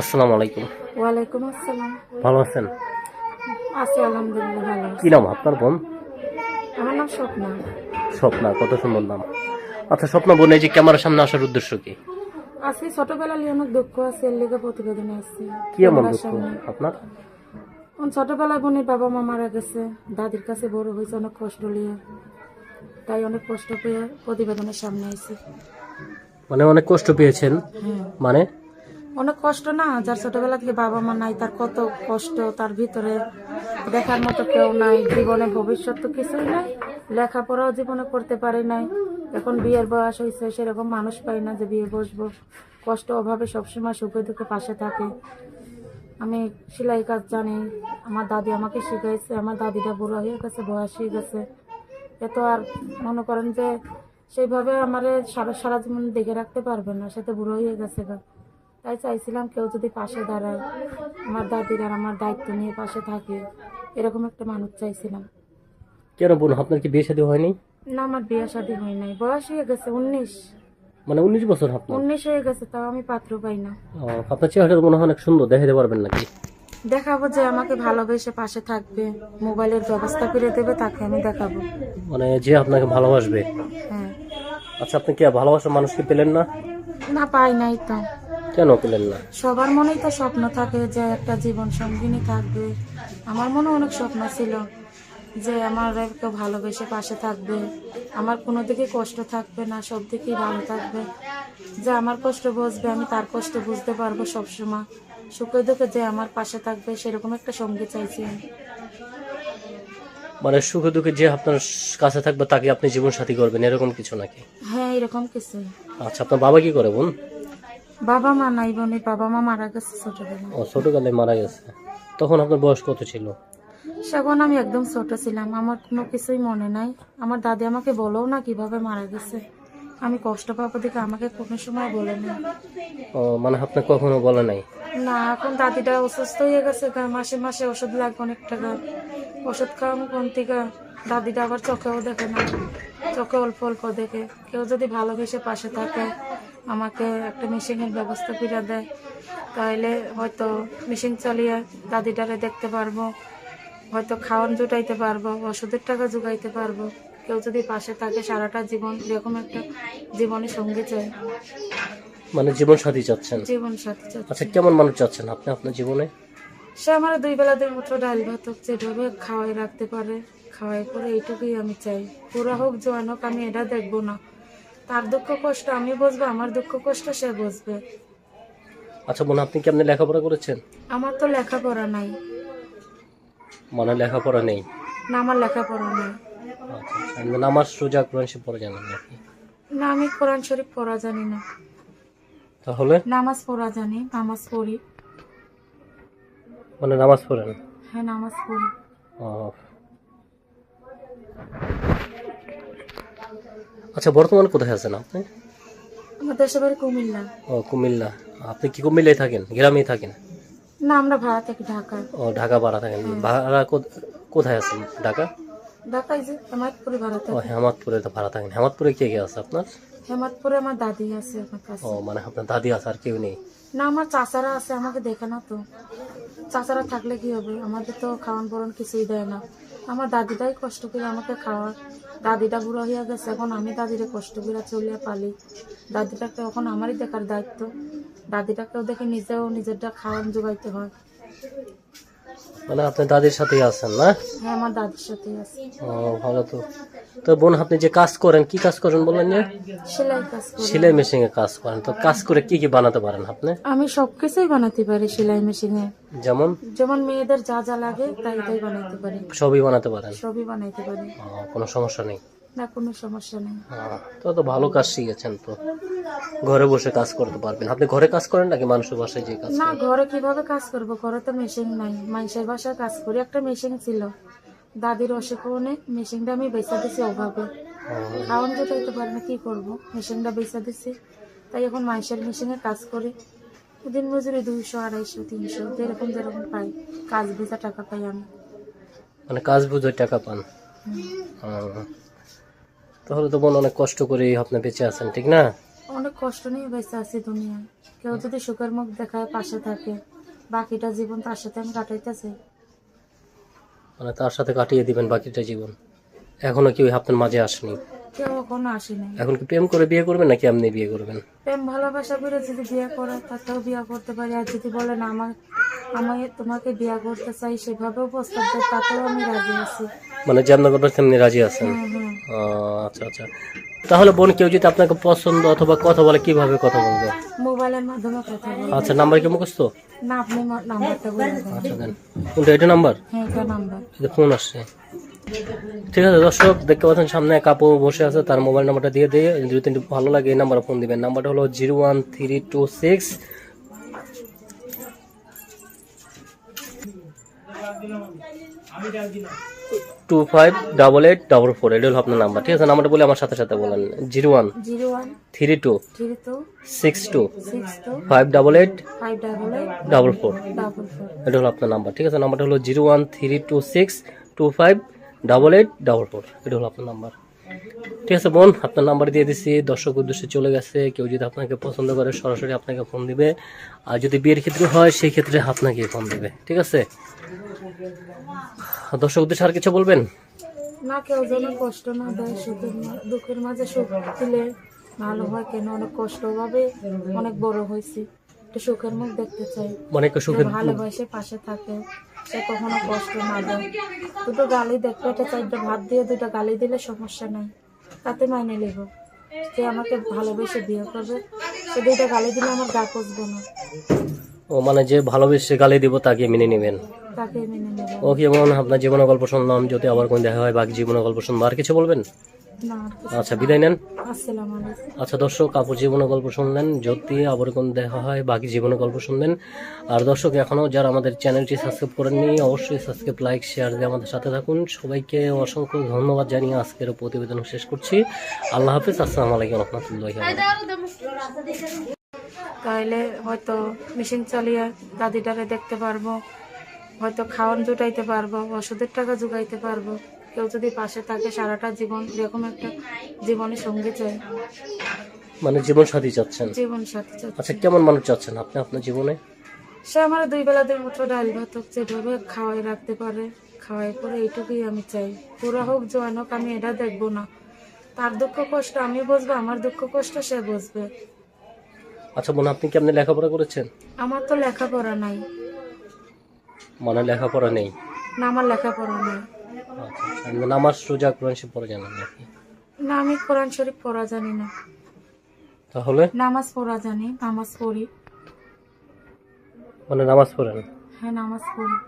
আসসালামু আলাইকুম। ওয়ালাইকুম আসসালাম। ভালো আছেন? আছি আলহামদুলিল্লাহ ভালো। কি নাম আপনার বোন? আমার নাম স্বপ্না। স্বপ্না কত সুন্দর নাম। আচ্ছা স্বপ্না বোন এই যে ক্যামেরার সামনে আসার উদ্দেশ্য কি? আছি ছোটবেলা নিয়ে অনেক দুঃখ আছে এর লেগে প্রতিবেদনে আসছি কি এমন দুঃখ আপনার? ছোটবেলায় বোনের বাবা মা মারা গেছে দাদির কাছে বড় হয়েছে অনেক কষ্ট নিয়ে। তাই অনেক কষ্ট পেয়ে প্রতিবেদনের সামনে আইছি। মানে অনেক কষ্ট পেয়েছেন? হ্যাঁ। মানে? অনেক কষ্ট না? যার ছোটবেলা থেকে বাবা মা নাই, তার কত কষ্ট, তার ভিতরে দেখার মতো কেউ নাই, জীবনে ভবিষ্যৎ তো কিছুই নাই, লেখাপড়াও জীবনে করতে পারি নাই। এখন বিয়ের বয়স হয়েছে, সেরকম মানুষ পাই না যে বিয়ে বসবো। কষ্ট অভাবে সবসময় সুখে দুঃখে পাশে থাকে। আমি সেলাই কাজ জানি, আমার দাদি আমাকে শিখাইছে, আমার দাদিটা বুড়ো হয়ে গেছে, বয়স হয়ে গেছে। এ তো আর মনে করেন যে সেইভাবে আমার সারা সারা জীবন দেখে রাখতে পারবে না, সে তো বুড়ো হয়ে গেছে গা। তাই চাইছিলাম কেউ যদি পাশে দাঁড়ায় আমার দাদির আর আমার দায়িত্ব নিয়ে পাশে থাকে এরকম একটা মানুষ চাইছিলাম। কেন বোন আপনার কি বিয়ে শাদী হয়নি? না আমার বিয়ে শাদী হয় নাই। বয়স হয়ে গেছে উনিশ। মানে উনিশ বছর আপনার? উনিশ হয়ে গেছে তাও আমি পাত্র পাই না। ও, আপনার চেহারাটা মনে হয় অনেক সুন্দর দেখাতে পারবেন নাকি? দেখাবো যে আমাকে ভালোবেসে পাশে থাকবে মোবাইলের ব্যবস্থা করে দেবে তাকে আমি দেখাবো। মানে যে আপনাকে ভালোবাসবে। হ্যাঁ। আচ্ছা আপনি কি ভালোবাসার মানুষকে পেলেন না? না পাই নাই তো। কেন পেলেন না? সবার মনেই তো স্বপ্ন থাকে যে একটা জীবন সঙ্গিনী থাকবে। আমার মনে অনেক স্বপ্ন ছিল যে আমার কেউ ভালোবেসে পাশে থাকবে। আমার কোনো দিকে কষ্ট থাকবে না সব দিকেই ভালো থাকবে। যে আমার কষ্ট বুঝবে আমি তার কষ্ট বুঝতে পারব সবসময়। সুখে দুঃখে যে আমার পাশে থাকবে সেরকম একটা সঙ্গী চাইছি। মানে সুখে দুঃখে যে আপনার কাছে থাকবে তাকে আপনি জীবন সাথী করবেন এরকম কিছু নাকি? হ্যাঁ এরকম কিছু। আচ্ছা আপনার বাবা কি করে বোন? বাবা মা নাই বোনের বাবা মা মারা গেছে ছোটবেলা ও ছোটকালে মারা গেছে। তখন আপনার বয়স কত ছিল? সেখন আমি একদম ছোট ছিলাম আমার কোনো কিছুই মনে নাই। আমার দাদি আমাকে বলো না কীভাবে মারা গেছে। আমি কষ্ট পাবো দেখে আমাকে কোনো সময় বলে না ও মানে আপনার কখনো বলে নাই? না এখন দাদিটা অসুস্থ হয়ে গেছে গা, মাসে মাসে ওষুধ লাগবে অনেক টাকা। ওষুধ খাওয়াবো কোন থেকে? দাদিটা আবার চোখেও দেখে না। চোখে অল্প অল্প দেখে। কেউ যদি ভালোবেসে পাশে থাকে আমাকে একটা মেশিনের ব্যবস্থা করে দেয়। তাহলে হয়তো মেশিন চালিয়ে দাদিটারে দেখতে পারব হয়তো খাওয়ান জুটাইতে পারব ওষুধের টাকা জোগাইতে পারব। কেউ যদি পাশে থাকে সারাটা জীবন এরকম একটা জীবনে সঙ্গী চাই মানে জীবন সাথী চাচ্ছেন? জীবন সাথী চাই আচ্ছা কেমন মানুষ চাচ্ছেন আপনি আপনার জীবনে? সে আমার দুই বেলা দুই মুঠো ডাল ভাত হোক যেভাবে খাওয়াই রাখতে পারে। খাওয়াই করে এইটুকুই আমি চাই। পুরা হোক জোয়ান হোক আমি এটা দেখব না। তার দুঃখ কষ্ট আমি বুঝব আমার দুঃখ কষ্ট সে বুঝবে। আচ্ছা বোন আপনি কি আপনি লেখাপড়া করেছেন? আমার তো লেখাপড়া নাই। মানে লেখাপড়া নেই। না আমার লেখাপড়া নাই। আচ্ছা আচ্ছা নামাজ সোজা কোরআন সে পড়ে জানেন নাকি না আমি কোরআন শরীফ পড়া জানি না। তাহলে? নামাজ পড়া জানি নামাজ পড়ি। মানে নামাজ পড়েন? হ্যাঁ নামাজ পড়ি। ও। আচ্ছা বর্তমানে কোথায় আছেন আপনি? আমার দেশে বাড়ি কুমিল্লা। ও কুমিল্লা। আপনি কি কুমিল্লায় থাকেন? গ্রামেই থাকেন? না আমরা ভাড়া থাকি ঢাকায়। ও ঢাকা ভাড়া থাকেন। ভাড়া কো- কোথায় আছেন? ঢাকা? ঢাকায় যে হেমায়তপুরে ভাড়া ও থাকি। হেমাদপুরে তো ভাড়া থাকেন। হেমাদপুরে কে কে আছে আপনার? হেমায়তপুরে আমার দাদি আছে আমার কাছে। ও মানে আপনার দাদি আছে আর কেউ নেই? না আমার চাচারা আছে আমাকে দেখে না তো। চাচারা থাকলে কি হবে? আমাদের তো খাওয়ান পরন কিছুই দেয় না। আমার দাদিটাই কষ্ট করে আমাকে খাওয়ার দাদিটা বুড়ো হইয়া গেছে, এখন আমি দাদিরে কষ্ট করে চলিয়া পালি। দাদিটাকে এখন আমারই দেখার দায়িত্ব। দাদিটাকেও দেখে নিজেও নিজেরটা খাওয়ান যোগাইতে হয়। মানে আপনি দাদির সাথেই আছেন না? হ্যাঁ আমার দাদির সাথে আছে। ও ভালো তো। তো বোন আপনি যে কাজ করেন কি কাজ করেন বললেন যে? সেলাই কাজ করি। সেলাই মেশিনে কাজ করেন। তো কাজ করে কি কি বানাতে পারেন আপনি? আমি সব কিছুই বানাতে পারি সেলাই মেশিনে। যেমন? যেমন মেয়েদের যা যা লাগে তাই তাই বানাইতে পারি। সবই বানাতে পারেন? সবই বানাইতে পারি। কোনো সমস্যা নেই। না কোনো সমস্যা নেই। তো তো ভালো কাজ শিখেছেন তো। ঘরে বসে কাজ করতে পারবেন। আপনি ঘরে কাজ করেন নাকি মানুষের বাসায় যে কাজ না ঘরে কীভাবে কাজ করব? ঘরে তো মেশিন নাই। মানুষের বাসায় কাজ করি একটা মেশিন ছিল। দাদির অসুখনে মেশিনটা আমি বেচা দিছি অভাবে। খাওয়ান জোটাইতে পারি না কি করব? মেশিনটা বেচা দিছি। তাই এখন মানুষের মেশিনে কাজ করি। দিন মজুরি দুইশো আড়াইশো তিনশো যেরকম যেরকম পাই। কাজ ভেজা টাকা পাই আমি। মানে কাজ বুঝে টাকা পান। তাহলে তো বোন অনেক কষ্ট করে আপনি বেঁচে আছেন ঠিক না? অনেক কষ্ট নিয়ে বেঁচে আছি দুনিয়ায় কেউ যদি সুখের মুখ দেখায় পাশে থাকে বাকিটা জীবন তার সাথে আমি কাটাইতেছি। মানে তার সাথে কাটিয়ে দিবেন বাকিটা জীবন। এখনও কেউ আপনার মাঝে আসেনি। কেউ এখনও আসেনি। এখন কি প্রেম করে বিয়ে করবেন নাকি এমনি বিয়ে করবেন? প্রেম ভালোবাসা করে যদি বিয়ে করে তাকেও বিয়ে করতে পারি। আর যদি বলে না আমার আমি তোমাকে বিয়ে করতে চাই সেভাবেও প্রস্তাব দেয় তাতেও আমি রাজি আছি। মানে করবেন তেমনি রাজি আছেন? হুম আহ, আচ্ছা আচ্ছা। তাহলে বোন কেউ যদি আপনাকে পছন্দ অথবা কথা বলে কীভাবে কথা বলবে? মোবাইলের মাধ্যমে কথা বলি আচ্ছা নাম্বার কি মুখস্থ? না আপনি নাম্বারটা বলে দেন আচ্ছা দেন। কোনটা এটা নাম্বার? হ্যাঁ এটা নাম্বার। এটা ফোন আসছে। ঠিক আছে দর্শক দেখতে পাচ্ছেন সামনে এক আপু বসে আছে তার মোবাইল নাম্বারটা দিয়ে দিয়ে যদি তিনটি ভালো লাগে এই নাম্বারে ফোন দিবেন। নাম্বারটা হলো zero one three two six. Two five double eight double four এটা হলো আপনার নাম্বার। ঠিক আছে নাম্বারটা বলে আমার সাথে সাথে বলেন। Zero one three two six two five double eight double four এটা হলো আপনার নাম্বার। ঠিক আছে নাম্বারটা হলো zero one three two six two five double eight double four. এটা হলো আপনার নাম্বার। ঠিক আছে বোন আপনার নাম্বার দিয়ে দিছি। দর্শক উদ্দেশ্যে চলে গেছে। কেউ যদি আপনাকে পছন্দ করে সরাসরি আপনাকে ফোন দিবে। আর যদি বিয়ের ক্ষেত্রে হয় সেই ক্ষেত্রে আপনাকে ফোন দিবে। ঠিক আছে? দর্শক উদ্দেশ্যে আর কিছু বলবেন? না কেউ যেন কষ্ট না দেয় সুখের দুঃখের মাঝে সুখ দিলে ভালো হয় কেন? অনেক কষ্ট ভাবে অনেক বড় হয়েছি। একটু সুখের মুখ দেখতে চাই। অনেক সুখের ভালোবাসে পাশে থাকে। সে কখনো কষ্ট না দেয়। দুটো গালি দেখ পেটে চারটে ভাত দিয়ে দুটো গালি দিলে সমস্যা নাই। তাতে মাইনে নেব যে আমাকে ভালোবেসে বিয়ে করবে সে দুইটা গালি দিলে আমার গা পচবো না। ও মানে যে ভালোবেসে গালি দিব তাকে মেনে নেবেন? তাকে মেনে নেব। ওকে বোন আপনার জীবনের গল্প শুনলাম যদি আবার কোন দেখা হয় বাকি জীবনের গল্প শুনব আর কিছু বলবেন। আচ্ছা বিদায় নেন। আচ্ছা দর্শক আপুর জীবনের গল্প শুনলেন যদি আবার কোন দেখা হয় বাকি জীবনের গল্প শুনলেন। আর দর্শক এখনও যারা আমাদের চ্যানেলটি সাবস্ক্রাইব করেননি অবশ্যই সাবস্ক্রাইব লাইক শেয়ার দিয়ে আমাদের সাথে থাকুন। সবাইকে অসংখ্য ধন্যবাদ জানিয়ে আজকের প্রতিবেদন শেষ করছি। আল্লাহ হাফিজ আসসালামু আলাইকুম রহমতুল্লাহ তাহলে হয়তো মেশিন চালিয়ে দাদিটারে দেখতে পারব। হয়তো খাওয়ান জুটাইতে পারব ওষুধের টাকা জোগাইতে পারব। কেউ যদি পাশে থাকে সারাটা জীবন এরকম একটা জীবনে সঙ্গী চাই মানে জীবন সাথী চাচ্ছেন? জীবন সাথী চাই আচ্ছা কেমন মানুষ চাচ্ছেন আপনি আপনার জীবনে? সে আমার দুই বেলা দুই মতো ডাল ভাত হোক যেভাবে খাওয়াই রাখতে পারে খাওয়াই পরে এইটুকুই আমি চাই। পুরা হোক জোয়ান হোক আমি এটা দেখব না। তার দুঃখ কষ্ট আমি বুঝব আমার দুঃখ কষ্ট সে বুঝবে। আচ্ছা বোন আপনি কি আপনি লেখাপড়া করেছেন? আমার তো লেখাপড়া নাই। মানে লেখাপড়া নেই? না আমার লেখাপড়া নাই। আচ্ছা আচ্ছা। নামাজ রোজা কোরআন শরীফ পড়া জানেন নাকি? না আমি কোরআন শরীফ পড়া জানি না। তাহলে? নামাজ পড়া জানি নামাজ পড়ি। মানে নামাজ পড়েন? হ্যাঁ নামাজ পড়ি।